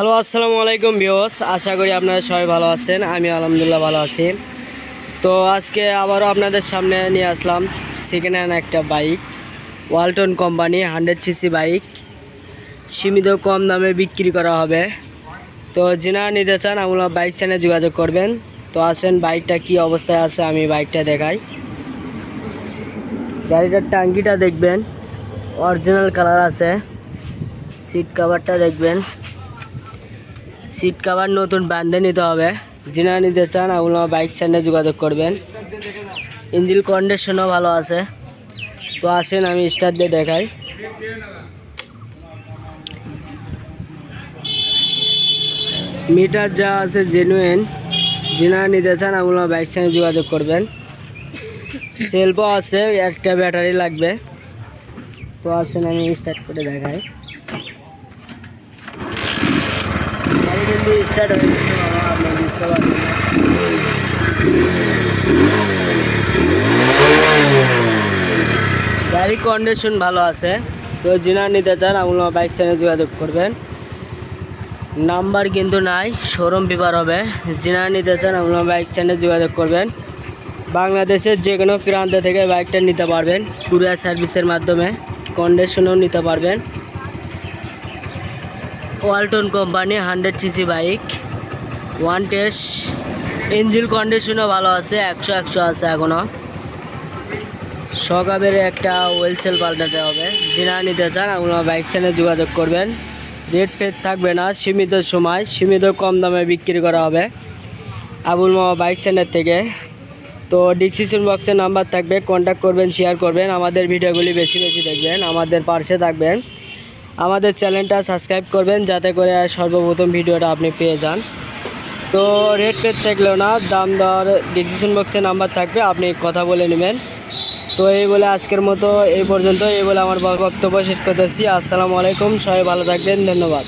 আসসালামু আলাইকুম বিওস আশা করি আপনারা সবাই ভালো আছেন। আমি আলহামদুলিল্লাহ ভালো আছি। তো আজকে আবারও আপনাদের সামনে নিয়ে আসলাম সেকেন্ড হ্যান্ড একটা bike Walton company hundred CC bike সীমিত কম দামে বিক্রি করা হবে। তো যিনারা নিতে চান আপনারা বাইক চ্যানেলে যোগাযোগ করবেন। তো আসেন বাইকটা কি অবস্থায় আছে, আমি বাইকটা দেখাই। গাড়িটার টাঙ্কিটা দেখবেন। অরিজিনাল কালার আছে। সিট কাভারটা দেখবেন। সিট কাভার নতুন বান্ধে নিতে হবে। যিনারা নিতে চান আপনারা বাইক স্ট্যান্ডে যোগাযোগ করবেন। ইঞ্জিন কন্ডিশনও ভালো আছে। তো আসেন, আমি স্টার্ট দিয়ে দেখাই। মিটার যা আছে জেনুইন যিনারা নিতে চান আপনারা বাইক স্ট্যান্ডে যোগাযোগ করবেন। সেলফও আছে, একটা ব্যাটারি লাগবে। তো আসেন, আমি স্টার্ট করে দেখাই। গাড়ির কন্ডিশন ভালো আছে। তো যিনারা নিতে চান আপনারা বাইক স্ট্যান্ডে যোগাযোগ করবেন। নাম্বার কিন্তু নাই শোরুম পেপার হবে। যিনারা নিতে চান আপনারা বাইক স্ট্যান্ডে যোগাযোগ করবেন। বাংলাদেশের যে কোনো প্রান্ত থেকে বাইকটা নিতে পারবেন। কুরিয়ার সার্ভিসের মাধ্যমে কন্ডিশনও নিতে পারবেন। Walton company hundred CC bike one test engine কন্ডিশনও ভালো আছে, একশো একশো আছে এখনও সকাবের একটা ওয়েলসেল পাল্টাতে হবে। যিনারা নিতে চান, আপনারা বাইক স্ট্যান্ডে যোগাযোগ করবেন। রেট ফেট থাকবে না, সীমিত সময়, সীমিত কম দামে বিক্রি করা হবে। আবুল মামা বাইক স্ট্যান্ডের থেকে। তো ডিসক্রিপশন বক্সের নাম্বার থাকবে কন্ট্যাক্ট করবেন শেয়ার করবেন। আমাদের ভিডিওগুলি বেশি বেশি দেখবেন, আমাদের পাশে থাকবেন। আমাদের চ্যানেলটা সাবস্ক্রাইব করবেন যাতে করে সর্বপ্রথম ভিডিওটা আপনি পেয়ে যান। তো রেট পেট থাকলেও না, দাম দর ডিসক্রিপশন বক্সে নাম্বার থাকবে, আপনি কথা বলে নেবেন। তো এই বলে আজকের মতো এই পর্যন্ত এই বলে আমার বক্তব্য শেষ করতেছি। আসসালামু আলাইকুম, সবাই ভালো থাকবেন, ধন্যবাদ।